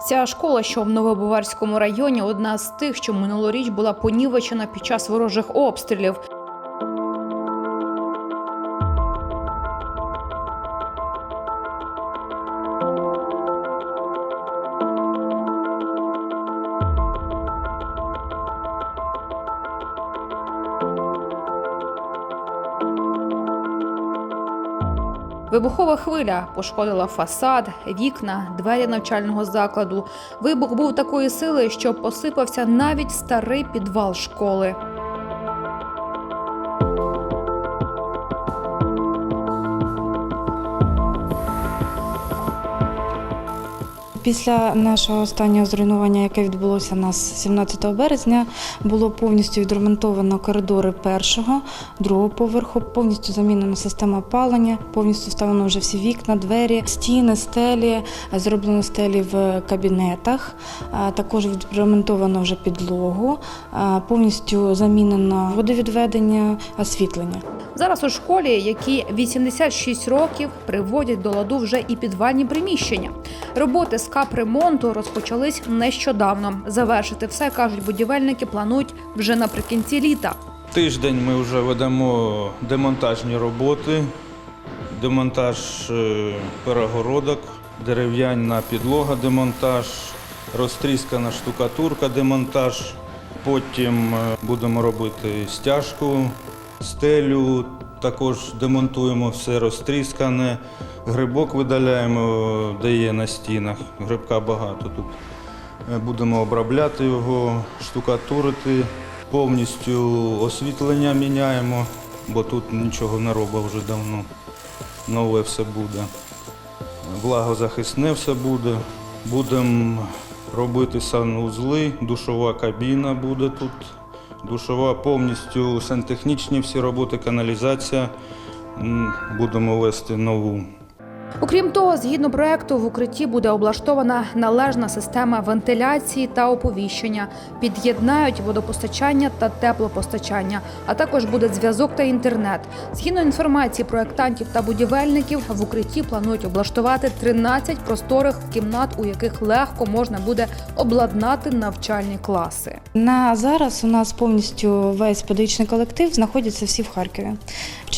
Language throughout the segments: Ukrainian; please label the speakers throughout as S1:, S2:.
S1: Ця школа, що в Новобуварському районі, одна з тих, що минулоріч була понівечена під час ворожих обстрілів. Вибухова хвиля пошкодила фасад, вікна, двері навчального закладу. Вибух був такої сили, що посипався навіть старий підвал школи.
S2: Після нашого останнього зруйнування, яке відбулося у нас 17 березня, було повністю відремонтовано коридори першого, другого поверху, повністю замінена система опалення, повністю вставлено вже всі вікна, двері, стіни, стелі, зроблено стелі в кабінетах. Також відремонтовано вже підлогу, повністю замінено водовідведення, освітлення.
S1: Зараз у школі, які 86 років, приводять до ладу вже і підвальні приміщення. Роботи з капремонту розпочались нещодавно. Завершити все кажуть будівельники. Планують вже наприкінці літа.
S3: Тиждень ми вже ведемо демонтажні роботи, демонтаж е, перегородок, дерев'яна підлога, демонтаж, розтріскана штукатурка, демонтаж. Потім е, будемо робити стяжку, стелю, також демонтуємо все розтріскане, грибок видаляємо, де є на стінах. Грибка багато тут. Е, Будемо обробляти його, штукатурити, повністю освітлення міняємо, бо тут нічого не робив вже давно. Нове все буде. Влагозахисне все буде. Будемо робити санузли, душова кабіна буде тут. Душова повністю сантехнічні всі роботи, каналізація. Будемо вести нову.
S1: Окрім того, згідно проекту, в укритті буде облаштована належна система вентиляції та оповіщення, під'єднають водопостачання та теплопостачання, а також буде зв'язок та інтернет. Згідно інформації проектантів та будівельників, в укритті планують облаштувати 13 просторих кімнат, у яких легко можна буде обладнати навчальні класи.
S2: На зараз у нас повністю весь педагогічний колектив знаходяться всі в Харкові.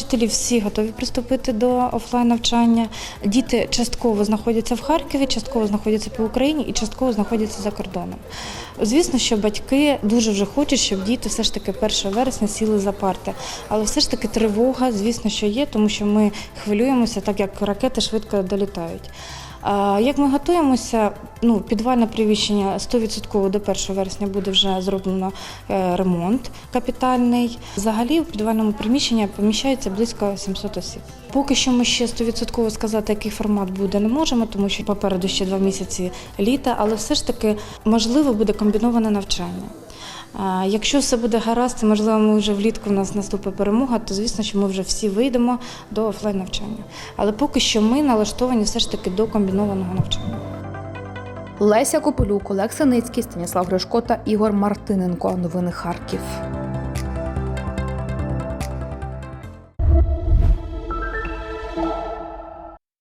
S2: Вчителі всі готові приступити до офлайн навчання. Діти частково знаходяться в Харкові, частково знаходяться по Україні і частково знаходяться за кордоном. Звісно, що батьки дуже вже хочуть, щоб діти все ж таки 1 вересня сіли за парти. Але все ж таки тривога, звісно, що є, тому що ми хвилюємося, так як ракети швидко долітають. Як ми готуємося, ну, підвальне приміщення 100% до 1 вересня буде вже зроблено е, ремонт капітальний. Взагалі в підвальному приміщенні поміщається близько 700 осіб. Поки що ми ще 100% сказати, який формат буде, не можемо, тому що попереду ще два місяці літа, але все ж таки можливо буде комбіноване навчання. Якщо все буде гаразд, можливо, ми вже влітку в нас наступить перемога, то звісно, що ми вже всі вийдемо до офлайн навчання. Але поки що ми налаштовані все ж таки до комбінованого навчання.
S1: Леся Копилюк, Олег Синицький, Станіслав Гришко та Ігор Мартиненко. Новини Харків.